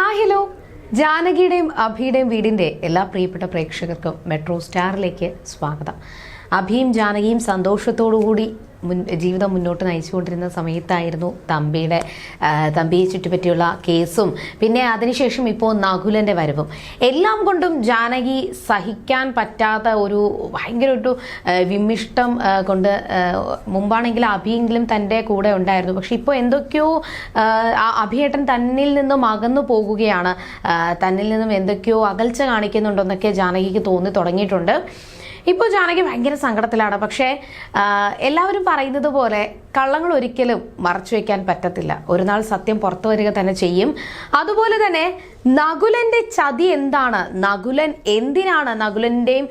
Hi hello. ജാനകിയുടെയും അഭിയുടെയും വീടിന്റെ എല്ലാ പ്രിയപ്പെട്ട പ്രേക്ഷകർക്കും മെട്രോ സ്റ്റാറിലേക്ക് സ്വാഗതം. അഭിയും ജാനകിയും സന്തോഷത്തോടുകൂടി മുൻ ജീവിതം മുന്നോട്ട് നയിച്ചുകൊണ്ടിരുന്ന സമയത്തായിരുന്നു തമ്പിയുടെ തമ്പിയെ ചുറ്റിപ്പറ്റിയുള്ള കേസും. പിന്നെ അതിനുശേഷം ഇപ്പോൾ നകുലന്റെ വരവും. എല്ലാം കൊണ്ടും ജാനകി സഹിക്കാൻ പറ്റാത്ത ഒരു ഭയങ്കര ഒരു വിമിഷ്ടം കൊണ്ട് മുമ്പാണെങ്കിൽ അഭിയെങ്കിലും തന്റെ കൂടെ ഉണ്ടായിരുന്നു. പക്ഷെ ഇപ്പോൾ എന്തൊക്കെയോ അഭിയേട്ടൻ തന്നിൽ നിന്നും അകന്നു പോകുകയാണ്. തന്നിൽ നിന്നും എന്തൊക്കെയോ അകൽച്ച കാണിക്കുന്നുണ്ടെന്നൊക്കെ ജാനകിക്ക് തോന്നി തുടങ്ങിയിട്ടുണ്ട്. ഇപ്പോൾ ജാനകി ഭയങ്കര സങ്കടത്തിലാണ്. പക്ഷേ എല്ലാവരും പറയുന്നത് പോലെ കള്ളങ്ങൾ ഒരിക്കലും മറച്ചു വയ്ക്കാൻ പറ്റത്തില്ല. ഒരു നാൾ സത്യം പുറത്തു വരിക തന്നെ ചെയ്യും. അതുപോലെ തന്നെ നകുലന്റെ ചതി എന്താണ്? നകുലൻ എന്തിനാണ് നകുലന്റെയും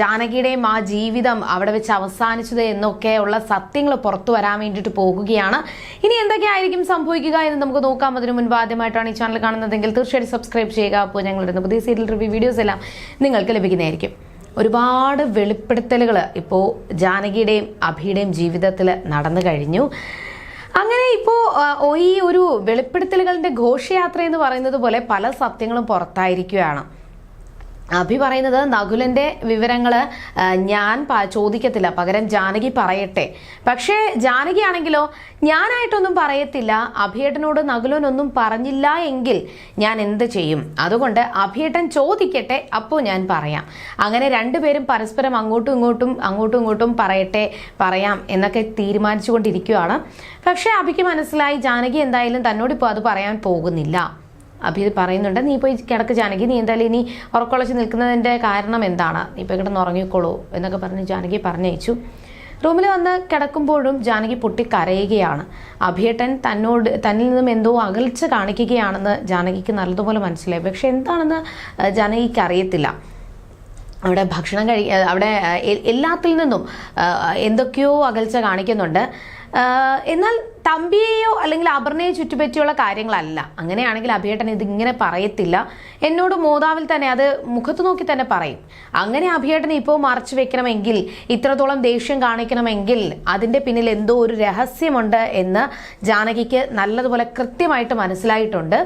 ജാനകിയുടെയും ആ ജീവിതം അവിടെ വെച്ച് അവസാനിച്ചത് എന്നൊക്കെയുള്ള സത്യങ്ങൾ പുറത്തു വരാൻ വേണ്ടിയിട്ട് പോകുകയാണ്. ഇനി എന്തൊക്കെയായിരിക്കും സംഭവിക്കുക എന്ന് നമുക്ക് നോക്കാം. അതിനു മുൻപ് ആദ്യമായിട്ടാണ് ഈ ചാനൽ കാണുന്നതെങ്കിൽ തീർച്ചയായിട്ടും സബ്സ്ക്രൈബ് ചെയ്യുക. അപ്പോൾ ഞങ്ങളുടെ പുതിയ സീരിയൽ റിവ്യൂ വീഡിയോസ് എല്ലാം നിങ്ങൾക്ക് ലഭിക്കുന്നതായിരിക്കും. ഒരുപാട് വെളിപ്പെടുത്തലുകൾ ഇപ്പോൾ ജാനകിയുടെയും അഭിയുടെയും ജീവിതത്തിൽ നടന്നു കഴിഞ്ഞു. അങ്ങനെ ഇപ്പോൾ ഈ ഒരു വെളിപ്പെടുത്തലുകളുടെ ഘോഷയാത്ര എന്ന് പറയുന്നത് പോലെ പല സത്യങ്ങളും പുറത്തായിരിക്കുകയാണ്. അഭി പറയുന്നത് നകുലന്റെ വിവരങ്ങൾ ഞാൻ ചോദിക്കത്തില്ല. പകരം ജാനകി പറയട്ടെ. പക്ഷേ ജാനകി ആണെങ്കിലോ ഞാനായിട്ടൊന്നും പറയത്തില്ല. അഭിയേട്ടനോട് നകുലനൊന്നും പറഞ്ഞില്ല എങ്കിൽ ഞാൻ എന്ത് ചെയ്യും? അതുകൊണ്ട് അഭിയേട്ടൻ ചോദിക്കട്ടെ അപ്പോൾ ഞാൻ പറയാം. അങ്ങനെ രണ്ടുപേരും പരസ്പരം അങ്ങോട്ടും ഇങ്ങോട്ടും അങ്ങോട്ടും ഇങ്ങോട്ടും പറയട്ടെ പറയാം എന്നൊക്കെ തീരുമാനിച്ചുകൊണ്ടിരിക്കുകയാണ്. പക്ഷേ അഭിക്ക് മനസ്സിലായി ജാനകി എന്തായാലും തന്നോടിപ്പോൾ അത് പറയാൻ പോകുന്നില്ല. അഭി ഇത് പറയുന്നുണ്ട്. നീ പോയി കിടക്ക് ജാനകി. നീ എന്തായാലും ഇനി ഉറക്കൊളച്ച് നിൽക്കുന്നതിന്റെ കാരണം എന്താണ്? നീ ഇപ്പോൾ കിടന്ന് ഉറങ്ങിക്കോളൂ എന്നൊക്കെ പറഞ്ഞ് ജാനകി പറഞ്ഞയച്ചു. റൂമിൽ വന്ന് കിടക്കുമ്പോഴും ജാനകി പൊട്ടി കരയുകയാണ്. അഭിയേട്ടൻ തന്നോട് തന്നിൽ നിന്നും എന്തോ അകൽച്ച കാണിക്കുകയാണെന്ന് ജാനകിക്ക് നല്ലതുപോലെ മനസ്സിലായി. പക്ഷെ എന്താണെന്ന് ജാനകിക്ക് അറിയത്തില്ല. അവിടെ ഭക്ഷണം കഴി അവിടെ എല്ലാത്തിൽ നിന്നും എന്തൊക്കെയോ അകൽച്ച കാണിക്കുന്നുണ്ട്. എന്നാൽ തമ്പിയെയോ അല്ലെങ്കിൽ അപർണയെ ചുറ്റുപറ്റിയുള്ള കാര്യങ്ങളല്ല. അങ്ങനെയാണെങ്കിൽ അഭിയേട്ടൻ ഇത് ഇങ്ങനെ പറയത്തില്ല. എന്നോട് മോതാവിൽ തന്നെ അത് മുഖത്ത് നോക്കി തന്നെ പറയും. അങ്ങനെ അഭിയേട്ടൻ ഇപ്പോൾ മറച്ചു വെക്കണമെങ്കിൽ ഇത്രത്തോളം ദേഷ്യം കാണിക്കണമെങ്കിൽ അതിന്റെ പിന്നിൽ എന്തോ ഒരു രഹസ്യമുണ്ട് എന്ന് ജാനകിക്ക് നല്ലതുപോലെ കൃത്യമായിട്ട് മനസ്സിലായിട്ടുണ്ട്.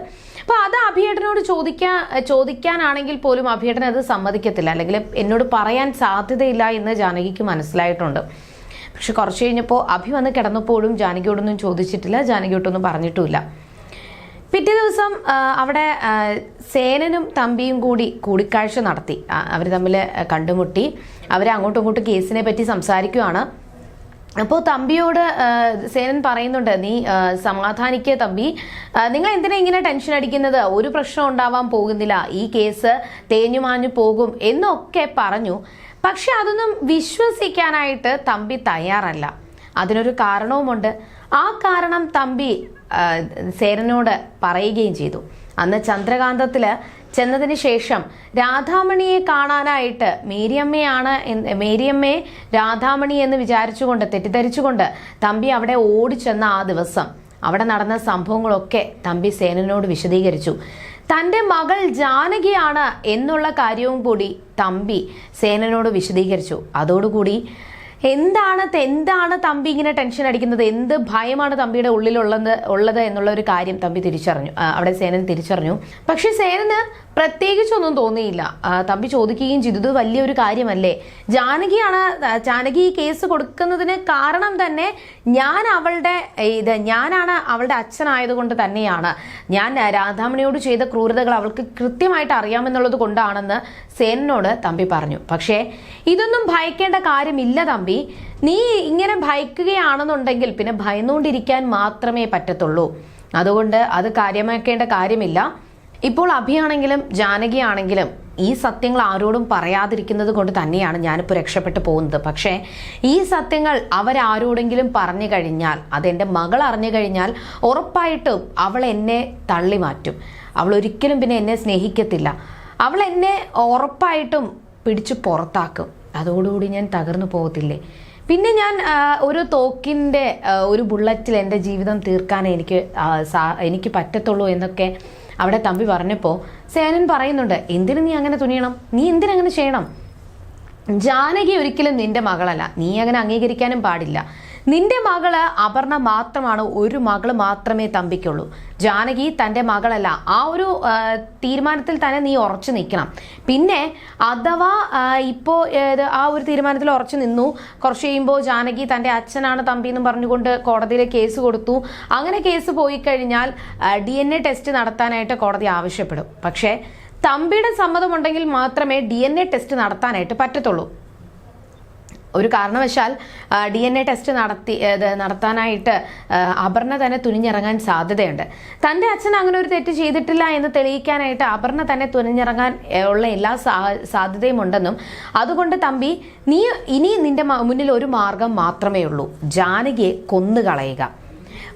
അപ്പോൾ അത് അഭിയേട്ടനോട് ചോദിക്കാൻ ചോദിക്കാനാണെങ്കിൽ പോലും അഭിയേട്ടൻ അത് സമ്മതിക്കത്തില്ല. അല്ലെങ്കിൽ എന്നോട് പറയാൻ സാധ്യതയില്ല എന്ന് ജാനകിക്ക് മനസ്സിലായിട്ടുണ്ട്. പക്ഷെ കുറച്ച് കഴിഞ്ഞപ്പോൾ അഭി വന്ന് കിടന്നപ്പോഴും ജാനകിയോടൊന്നും ചോദിച്ചിട്ടില്ല ജാനകിയോട്ടൊന്നും പറഞ്ഞിട്ടുമില്ല. പിറ്റേ ദിവസം അവിടെ സേനനും തമ്പിയും കൂടി കൂടിക്കാഴ്ച നടത്തി. അവർ തമ്മിൽ കണ്ടുമുട്ടി. അവർ അങ്ങോട്ടും ഇങ്ങോട്ടും കേസിനെ പറ്റി സംസാരിക്കുവാണ്. അപ്പോൾ തമ്പിയോട് സേനൻ പറയുന്നുണ്ട് നീ സമാധാനിക്കുക തമ്പി. നിങ്ങൾ എന്തിനാ ഇങ്ങനെ ടെൻഷൻ അടിക്കുന്നത്? ഒരു പ്രശ്നം ഉണ്ടാവാൻ പോകുന്നില്ല. ഈ കേസ് തേഞ്ഞു മാഞ്ഞു പോകും എന്നൊക്കെ പറഞ്ഞു. പക്ഷെ അതൊന്നും വിശ്വസിക്കാനായിട്ട് തമ്പി തയ്യാറല്ല. അതിനൊരു കാരണവുമുണ്ട്. ആ കാരണം തമ്പി സേനനോട് പറയുകയും ചെയ്തു. അന്ന് ചന്ദ്രകാന്തത്തിൽ ചെന്നതിന് ശേഷം രാധാമണിയെ കാണാനായിട്ട് മേരിയമ്മയാണ് മേരിയമ്മയെ രാധാമണി എന്ന് വിചാരിച്ചുകൊണ്ട് തെറ്റിദ്ധരിച്ചുകൊണ്ട് തമ്പി അവിടെ ഓടിച്ചെന്ന ആ ദിവസം. അവിടെ നടന്ന സംഭവങ്ങളൊക്കെ തമ്പി സേനനോട് വിശദീകരിച്ചു. തന്റെ മകൾ ജാനകിയാണ് എന്നുള്ള കാര്യവും കൂടി തമ്പി സേനനോട് വിശദീകരിച്ചു. അതോടുകൂടി എന്താണ് എന്താണ് തമ്പി ഇങ്ങനെ ടെൻഷൻ അടിക്കുന്നത്? എന്ത് ഭയമാണ് തമ്പിയുടെ ഉള്ളിലുള്ളത് ഉള്ളത് എന്നുള്ള ഒരു കാര്യം തമ്പി തിരിച്ചറിഞ്ഞു. അവിടെ സേനൻ തിരിച്ചറിഞ്ഞു. പക്ഷെ സേനന് പ്രത്യേകിച്ചൊന്നും തോന്നിയില്ല. തമ്പി ചോദിക്കുകയും ചെയ്തു. ഇത് വലിയൊരു കാര്യമല്ലേ? ജാനകിയാണ് ജാനകി ഈ കേസ് കൊടുക്കുന്നതിന് കാരണം തന്നെ ഞാൻ അവളുടെ ഇത് ഞാനാണ് അവളുടെ അച്ഛനായതുകൊണ്ട് തന്നെയാണ്. ഞാൻ രാധാമണിയോട് ചെയ്ത ക്രൂരതകൾ അവൾക്ക് കൃത്യമായിട്ട് അറിയാമെന്നുള്ളത് കൊണ്ടാണെന്ന് സേനനോട് തമ്പി പറഞ്ഞു. പക്ഷേ ഇതൊന്നും ഭയക്കേണ്ട കാര്യമില്ല തമ്പി. നീ ഇങ്ങനെ ഭയക്കുകയാണെന്നുണ്ടെങ്കിൽ പിന്നെ ഭയന്നുകൊണ്ടിരിക്കാൻ മാത്രമേ പറ്റത്തുള്ളൂ. അതുകൊണ്ട് അത് കാര്യമാക്കേണ്ട കാര്യമില്ല. ഇപ്പോൾ അഭിയാണെങ്കിലും ജാനകിയാണെങ്കിലും ഈ സത്യങ്ങൾ ആരോടും പറയാതിരിക്കുന്നത് കൊണ്ട് തന്നെയാണ് ഞാനിപ്പോൾ രക്ഷപ്പെട്ടു പോകുന്നത്. പക്ഷേ ഈ സത്യങ്ങൾ അവരാരോടെങ്കിലും പറഞ്ഞു കഴിഞ്ഞാൽ അതെന്റെ മകൾ അറിഞ്ഞു കഴിഞ്ഞാൽ ഉറപ്പായിട്ടും അവൾ എന്നെ തള്ളി മാറ്റും. അവൾ ഒരിക്കലും പിന്നെ എന്നെ സ്നേഹിക്കത്തില്ല. അവൾ എന്നെ ഉറപ്പായിട്ടും പിടിച്ചു പുറത്താക്കും. അതോടുകൂടി ഞാൻ തകർന്നു പോകത്തില്ലേ? പിന്നെ ഞാൻ ഒരു തോക്കിന്റെ ഒരു ബുള്ളറ്റിൽ എന്റെ ജീവിതം തീർക്കാൻ എനിക്ക് എനിക്ക് പറ്റത്തുള്ളൂ എന്നൊക്കെ അവിടെ തമ്പി പറഞ്ഞപ്പോൾ സേനൻ പറയുന്നുണ്ട് എന്തിനു നീ അങ്ങനെ തുനിയണം? നീ എന്തിനങ്ങനെ ചെയ്യണം? ജാനകി ഒരിക്കലും നിന്റെ മകളല്ല. നീ അങ്ങനെ അംഗീകരിക്കാനും പാടില്ല. നിന്റെ മകൾ അപർണ മാത്രമാണ് ഒരു മകൾ മാത്രമേ തമ്പിക്കുള്ളൂ. ജാനകി തന്റെ മകളല്ല. ആ ഒരു തീരുമാനത്തിൽ തന്നെ നീ ഉറച്ചു നിൽക്കണം. പിന്നെ അഥവാ ഇപ്പോൾ ഇപ്പോ ആ ഒരു തീരുമാനത്തിൽ ഉറച്ചു നിന്നു. കുറച്ച് കഴിയുമ്പോൾ ജാനകി തന്റെ അച്ഛനാണ് തമ്പി എന്ന് പറഞ്ഞുകൊണ്ട് കോടതിയിൽ കേസ് കൊടുത്തു. അങ്ങനെ കേസ് പോയി കഴിഞ്ഞാൽ ഡി എൻ എ ടെസ്റ്റ് നടത്താനായിട്ട് കോടതി ആവശ്യപ്പെടും. പക്ഷേ തമ്പിയുടെ സമ്മതമുണ്ടെങ്കിൽ മാത്രമേ ഡി എൻ എ ടെസ്റ്റ് നടത്താനായിട്ട് പറ്റത്തുള്ളൂ. ഒരു കാരണവശാൽ ഡി എൻ എ ടെസ്റ്റ് നടത്തി നടത്താനായിട്ട് അപർണ തന്നെ തുനിഞ്ഞിറങ്ങാൻ സാധ്യതയുണ്ട്. തന്റെ അച്ഛൻ അങ്ങനെ ഒരു തെറ്റ് ചെയ്തിട്ടില്ല എന്ന് തെളിയിക്കാനായിട്ട് അപർണ തന്നെ തുനിഞ്ഞിറങ്ങാൻ ഉള്ള എല്ലാ സാധ്യതയും ഉണ്ടെന്നും അതുകൊണ്ട് തമ്പി നീ ഇനി നിന്റെ മുന്നിൽ ഒരു മാർഗം മാത്രമേ ഉള്ളൂ ജാനകിയെ കൊന്നുകളയുക.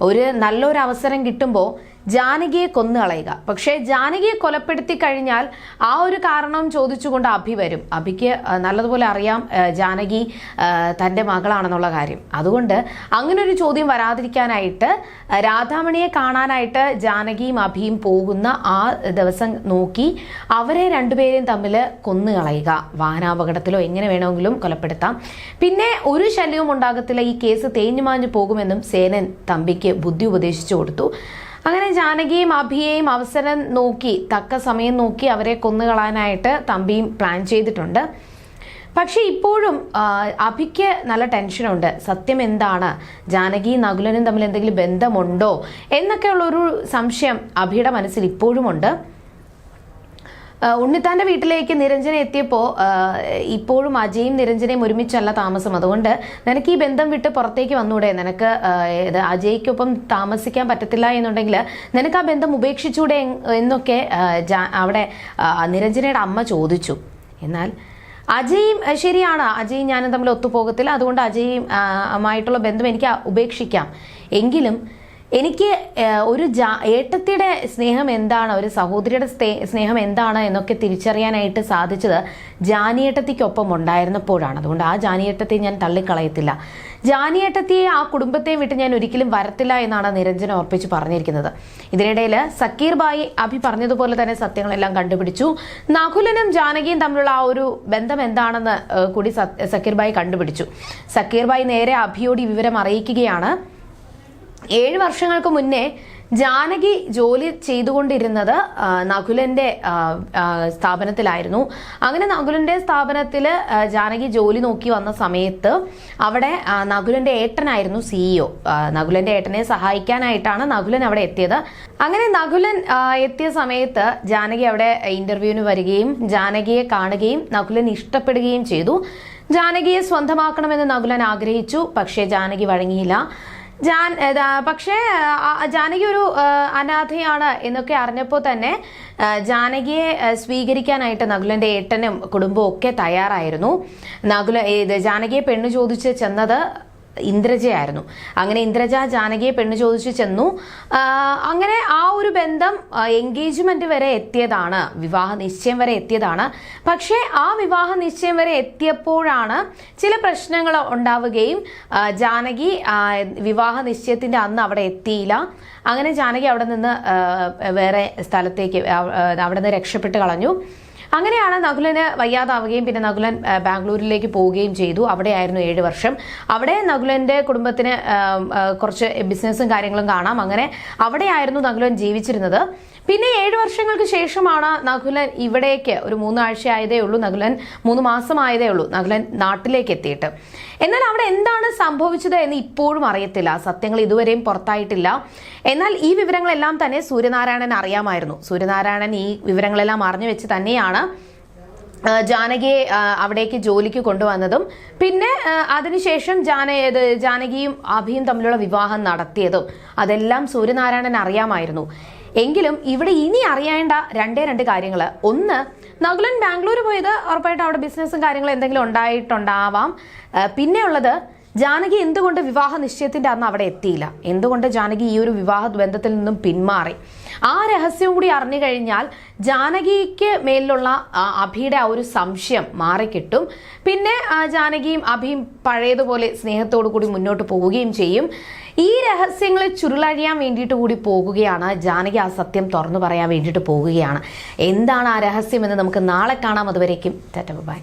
ഒരു നല്ലൊരു അവസരം കിട്ടുമ്പോൾ ജാനകിയെ കൊന്നുകളയുക പക്ഷേ ജാനകിയെ കൊലപ്പെടുത്തി കഴിഞ്ഞാൽ ആ ഒരു കാരണം ചോദിച്ചുകൊണ്ട് അഭി വരും. അഭിക്ക് നല്ലതുപോലെ അറിയാം ജാനകി തന്റെ മകളാണെന്നുള്ള കാര്യം. അതുകൊണ്ട് അങ്ങനെ ഒരു ചോദ്യം വരാതിരിക്കാനായിട്ട് രാധാമണിയെ കാണാനായിട്ട് ജാനകിയും അഭിയും പോകുന്ന ആ ദിവസം നോക്കി അവരെ രണ്ടുപേരെയും തമ്മിൽ കൊന്നുകളയുക വാഹനാപകടത്തിലോ എങ്ങനെ വേണമെങ്കിലും കൊലപ്പെടുത്താം. പിന്നെ ഒരു ശല്യവും ഉണ്ടാകത്തില്ല. ഈ കേസ് തേഞ്ഞുമാഞ്ഞു പോകുമെന്നും സേനൻ തമ്പിക്ക് ബുദ്ധി ഉപദേശിച്ചു കൊടുത്തു. അങ്ങനെ ജാനകിയും അഭിയെയും അവസരം നോക്കി തക്ക സമയം നോക്കി അവരെ കൊന്നുകളാനായിട്ട് തമ്പിയും പ്ലാൻ ചെയ്തിട്ടുണ്ട്. പക്ഷെ ഇപ്പോഴും അഭിക്ക് നല്ല ടെൻഷനുണ്ട്. സത്യം എന്താണ്? ജാനകി നകുലനും തമ്മിൽ എന്തെങ്കിലും ബന്ധമുണ്ടോ? എന്നൊക്കെയുള്ളൊരു സംശയം അഭിയുടെ മനസ്സിൽ ഇപ്പോഴുമുണ്ട്. ഉണ്ണിത്താന്റെ വീട്ടിലേക്ക് നിരഞ്ജന എത്തിയപ്പോൾ ഇപ്പോഴും അജയും നിരഞ്ജനയും ഒരുമിച്ചല്ല താമസം. അതുകൊണ്ട് നിനക്ക് ഈ ബന്ധം വിട്ട് പുറത്തേക്ക് വന്നൂടെ? നിനക്ക് അജയ്ക്കൊപ്പം താമസിക്കാൻ പറ്റത്തില്ല എന്നുണ്ടെങ്കിൽ നിനക്ക് ആ ബന്ധം ഉപേക്ഷിച്ചൂടെ എന്നൊക്കെ അവിടെ നിരഞ്ജനയുടെ അമ്മ ചോദിച്ചു. എന്നാൽ അജയും ശരിയാണ്. അജയും ഞാനും തമ്മിൽ ഒത്തുപോകത്തില്ല. അതുകൊണ്ട് അജയും ആയിട്ടുള്ള ബന്ധം എനിക്ക് ഉപേക്ഷിക്കാം. എങ്കിലും എനിക്ക് ഒരു ജാ ഏട്ടത്തിയുടെ സ്നേഹം എന്താണ്? ഒരു സഹോദരിയുടെ സ്നേ- സ്നേഹം എന്താണ് എന്നൊക്കെ തിരിച്ചറിയാനായിട്ട് സാധിച്ചത് ജാനിയേട്ടത്തിക്കൊപ്പം ഉണ്ടായിരുന്നപ്പോഴാണ്. അതുകൊണ്ട് ആ ജാനിയേട്ടത്തെ ഞാൻ തള്ളിക്കളയത്തില്ല. ജാനിയേട്ടത്തിയെ ആ കുടുംബത്തെയും വിട്ട് ഞാൻ ഒരിക്കലും വരത്തില്ല എന്നാണ് നിരഞ്ജന ഓർപ്പിച്ച് പറഞ്ഞിരിക്കുന്നത്. ഇതിനിടയിൽ സക്കീർ ബായി അഭി പറഞ്ഞതുപോലെ തന്നെ സത്യങ്ങളെല്ലാം കണ്ടുപിടിച്ചു. നഖുലനും ജാനകിയും തമ്മിലുള്ള ആ ഒരു ബന്ധം എന്താണെന്ന് കൂടി സക്കീർ ബായി കണ്ടുപിടിച്ചു. സക്കീർ ബായി നേരെ അഭിയോട് വിവരം അറിയിക്കുകയാണ്. ഏഴ് വർഷങ്ങൾക്ക് മുന്നേ ജാനകി ജോലി ചെയ്തുകൊണ്ടിരുന്നത് നകുലന്റെ സ്ഥാപനത്തിലായിരുന്നു. അങ്ങനെ നകുലന്റെ സ്ഥാപനത്തിൽ ജാനകി ജോലി നോക്കി വന്ന സമയത്ത് അവിടെ നകുലന്റെ ഏട്ടനായിരുന്നു സിഇഒ നകുലന്റെ ഏട്ടനെ സഹായിക്കാനായിട്ടാണ് നകുലൻ അവിടെ എത്തിയത്. അങ്ങനെ നകുലൻ എത്തിയ സമയത്ത് ജാനകി അവിടെ ഇന്റർവ്യൂവിന് വരികയും ജാനകിയെ കാണുകയും നകുലൻ ഇഷ്ടപ്പെടുകയും ചെയ്തു. ജാനകിയെ സ്വന്തമാക്കണമെന്ന് നകുലൻ ആഗ്രഹിച്ചു പക്ഷേ ജാനകി വഴങ്ങിയില്ല. ജാൻ പക്ഷേ ജാനകി ഒരു അനാഥയാണ് എന്നൊക്കെ അറിഞ്ഞപ്പോൾ തന്നെ ജാനകിയെ സ്വീകരിക്കാനായിട്ട് നകുലന്റെ ഏട്ടനും കുടുംബവും ഒക്കെ തയ്യാറായിരുന്നു. നകുല ജാനകിയെ പെണ്ണ് ചോദിച്ച് ചെന്നത് ഇന്ദ്രജയായിരുന്നു. അങ്ങനെ ഇന്ദ്രജ ജാനകിയെ പെണ്ണ് ചോദിച്ചു ചെന്നു. അങ്ങനെ ആ ഒരു ബന്ധം എൻഗേജ്മെന്റ് വരെ എത്തിയതാണ്. വിവാഹ നിശ്ചയം വരെ എത്തിയതാണ്. പക്ഷേ ആ വിവാഹ നിശ്ചയം വരെ എത്തിയപ്പോഴാണ് ചില പ്രശ്നങ്ങൾ ഉണ്ടാവുകയും ജാനകി വിവാഹ നിശ്ചയത്തിന്റെ അന്ന് അവിടെ എത്തിയില്ല. അങ്ങനെ ജാനകി അവിടെ നിന്ന് വേറെ സ്ഥലത്തേക്ക് അവിടെ നിന്ന് രക്ഷപ്പെട്ട് കളഞ്ഞു. അങ്ങനെയാണ് നകുലന് വയ്യാതാവുകയും പിന്നെ നകുലൻ ബാംഗ്ലൂരിലേക്ക് പോവുകയും ചെയ്തു. അവിടെയായിരുന്നു ഏഴ് വർഷം. അവിടെ നകുലന്റെ കുടുംബത്തിന് കുറച്ച് ബിസിനസ്സും കാര്യങ്ങളും കാണാം. അങ്ങനെ അവിടെയായിരുന്നു നകുലൻ ജീവിച്ചിരുന്നത്. പിന്നെ ഏഴ് വർഷങ്ങൾക്ക് ശേഷമാണ് നകുലൻ ഇവിടേക്ക് ഒരു മൂന്നാഴ്ച ആയതേ ഉള്ളൂ. നകുലൻ മൂന്ന് മാസമായതേ ഉള്ളൂ. നകുലൻ നാട്ടിലേക്ക് എത്തിയിട്ട്. എന്നാൽ അവിടെ എന്താണ് സംഭവിച്ചത് എന്ന് ഇപ്പോഴും അറിയത്തില്ല. സത്യങ്ങൾ ഇതുവരെയും പുറത്തായിട്ടില്ല. എന്നാൽ ഈ വിവരങ്ങളെല്ലാം തന്നെ സൂര്യനാരായണൻ അറിയാമായിരുന്നു. സൂര്യനാരായണൻ ഈ വിവരങ്ങളെല്ലാം അറിഞ്ഞു വെച്ച് തന്നെയാണ് ജാനകിയെ അവിടേക്ക് ജോലിക്ക് കൊണ്ടുവന്നതും പിന്നെ അതിനുശേഷം ജാന ജാനകിയും അഭിയും തമ്മിലുള്ള വിവാഹം നടത്തിയതും അതെല്ലാം സൂര്യനാരായണൻ അറിയാമായിരുന്നു. എങ്കിലും ഇവിടെ ഇനി അറിയേണ്ട രണ്ടേ രണ്ട് കാര്യങ്ങൾ. ഒന്ന് നഗുലൻ ബാംഗ്ലൂർ പോയത് ഉറപ്പായിട്ടും അവിടെ ബിസിനസ്സും കാര്യങ്ങളും എന്തെങ്കിലും ഉണ്ടായിട്ടുണ്ടാവാം. പിന്നെയുള്ളത് ജാനകി എന്തുകൊണ്ട് വിവാഹ നിശ്ചയത്തിന്റെ അന്ന് അവിടെ എത്തിയില്ല? എന്തുകൊണ്ട് ജാനകി ഈ ഒരു വിവാഹ ബന്ധത്തിൽ നിന്നും പിന്മാറി? ആ രഹസ്യം കൂടി അറിഞ്ഞു കഴിഞ്ഞാൽ ജാനകിക്ക് മേലുള്ള അഭിയുടെ ആ ഒരു സംശയം മാറിക്കിട്ടും. പിന്നെ ജാനകിയും അഭിയും പഴയതുപോലെ സ്നേഹത്തോടു കൂടി മുന്നോട്ട് പോവുകയും ചെയ്യും. ഈ രഹസ്യങ്ങളെ ചുരുളഴിയാൻ വേണ്ടിയിട്ട് കൂടി പോകുകയാണ്. ജാനകി ആ സത്യം തുറന്നു പറയാൻ വേണ്ടിയിട്ട് പോകുകയാണ്. എന്താണ് ആ രഹസ്യം എന്ന് നമുക്ക് നാളെ കാണാം. അതുവരേക്കും ബൈ.